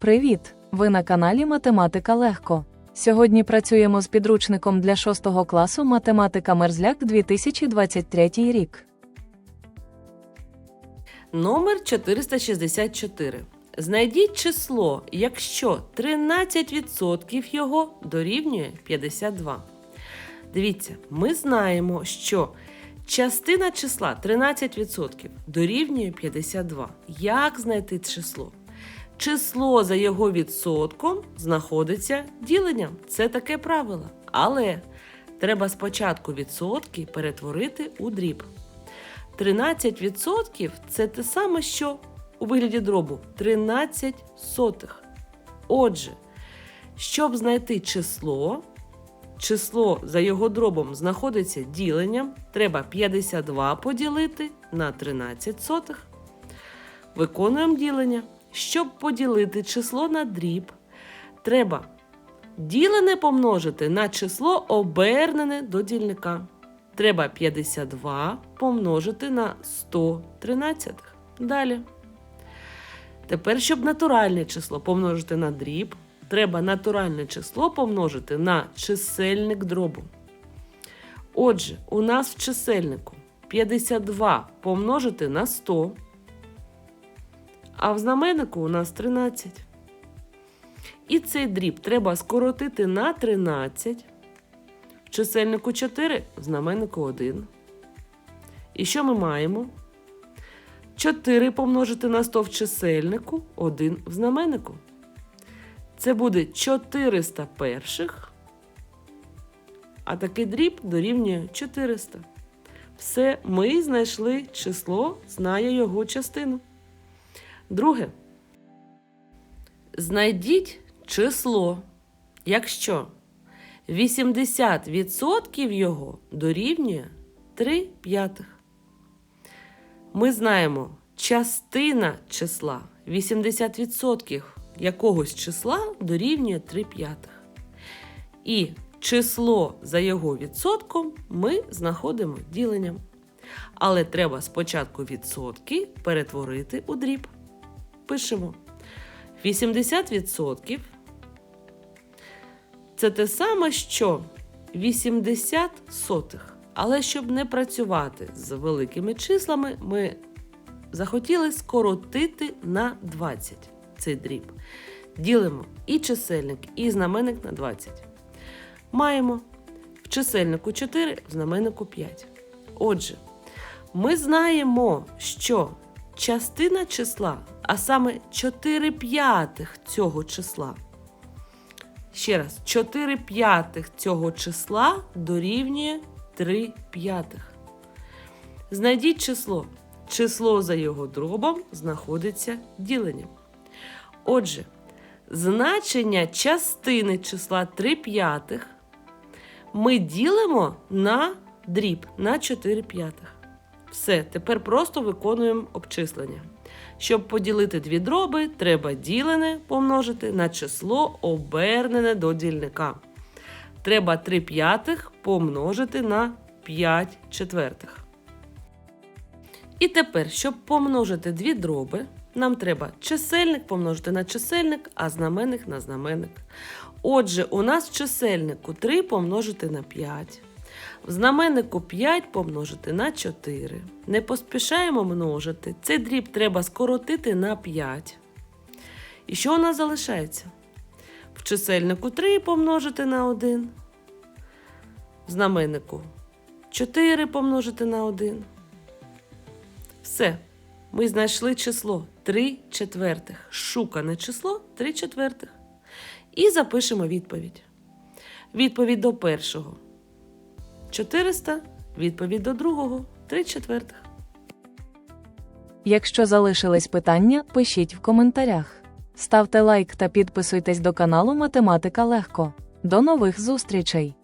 Привіт! Ви на каналі Математика Легко. Сьогодні працюємо з підручником для 6 класу Математика Мерзляк 2023 рік. Номер 464. Знайдіть число, якщо 13% його дорівнює 52. Дивіться, ми знаємо, що частина числа 13% дорівнює 52. Як знайти число? Число за його відсотком знаходиться діленням. Це таке правило. Але треба спочатку відсотки перетворити у дріб. 13% це те саме, що у вигляді дробу 13 сотих. Отже, щоб знайти число, число за його дробом знаходиться діленням, треба 52 поділити на 13 сотих. Виконуємо ділення. Щоб поділити число на дріб, треба ділене помножити на число обернене до дільника. Треба 52 помножити на 113. Далі. Тепер, щоб натуральне число помножити на дріб, треба натуральне число помножити на чисельник дробу. Отже, у нас в чисельнику 52 помножити на 100, а в знаменнику у нас 13. І цей дріб треба скоротити на 13. В чисельнику 4, в знаменнику 1. І що ми маємо? 4 помножити на 100 в чисельнику, 1 в знаменнику. Це буде 400 перших, а такий дріб дорівнює 400. Все, ми знайшли число, знає його частину. Друге. Знайдіть число, якщо 80% його дорівнює 3 п'ятих. Ми знаємо, частина числа 80% якогось числа дорівнює 3 п'ятих. І число за його відсотком ми знаходимо діленням. Але треба спочатку відсотки перетворити у дріб. Пишемо 80% це те саме, що 80 сотих. Але щоб не працювати з великими числами, ми захотіли скоротити на 20 цей дріб. Ділимо і чисельник, і знаменник на 20. Маємо в чисельнику 4, в знаменнику 5. Отже, ми знаємо, що частина числа, а саме 4 п'ятих цього числа. Ще раз, 4 п'ятих цього числа дорівнює 3 п'ятих. Знайдіть число. Число за його дробом знаходиться діленням. Отже, значення частини числа 3 п'ятих ми ділимо на дріб на 4 п'ятих. Все, тепер просто виконуємо обчислення. Щоб поділити дві дроби, треба ділене помножити на число обернене до дільника. Треба 3 п'ятих помножити на 5 четвертих. І тепер, щоб помножити дві дроби, нам треба чисельник помножити на чисельник, а знаменник на знаменник. Отже, у нас в чисельнику 3 помножити на 5. Знаменнику 5 помножити на 4. Не поспішаємо множити. Цей дріб треба скоротити на 5. І що у нас залишається? В чисельнику 3 помножити на 1. В знаменнику 4 помножити на 1. Все. Ми знайшли число 3 четвертих. Шукане число 3 четвертих. І запишемо відповідь. Відповідь до першого. 400, відповідь до другого 3 четвертих. Якщо залишились питання, пишіть в коментарях. Ставте лайк та підписуйтесь до каналу Математика Легко. До нових зустрічей!